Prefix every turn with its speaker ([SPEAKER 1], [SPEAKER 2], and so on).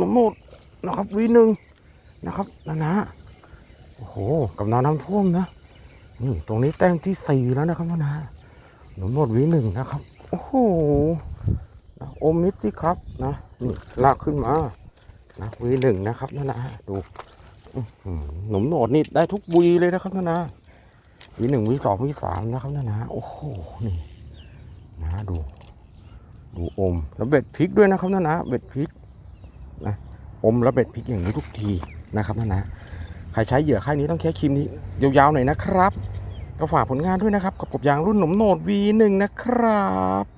[SPEAKER 1] มโนดนะครับวีหนึ่งนะครับนะนะโอ้โหกับน้ำน้ำท่วมนะนี่ตรงนี้แต้มที่สี่แล้วนะครับนะนะหนมโนดวีหนึ่งนะครับโอ้โหนะอมมิดสิครับนะนี่ลากขึ้นมานะวีหนึ่งนะครับนะนะดูหือหนมโนดนี่ได้ทุกวีเลยนะครับนะนะวีหนึ่งวีสองวีสามนะครับนะนะโอ้โหนี่นะดู ดูอมแล้วเบ็ดพริกด้วยนะครับนะนะเบ็ดพริก นะอมแล้วเบ็ดพริกอย่างนี้ทุกทีนะครับนะนะใครใช้เหยื่อค่ายนี้ต้องแค่ครีมนี้ยาวๆหน่อยนะครับ ก็ฝากผลงานด้วยนะครับ กับกบยางรุ่นหนมโหนด V1 นะครับ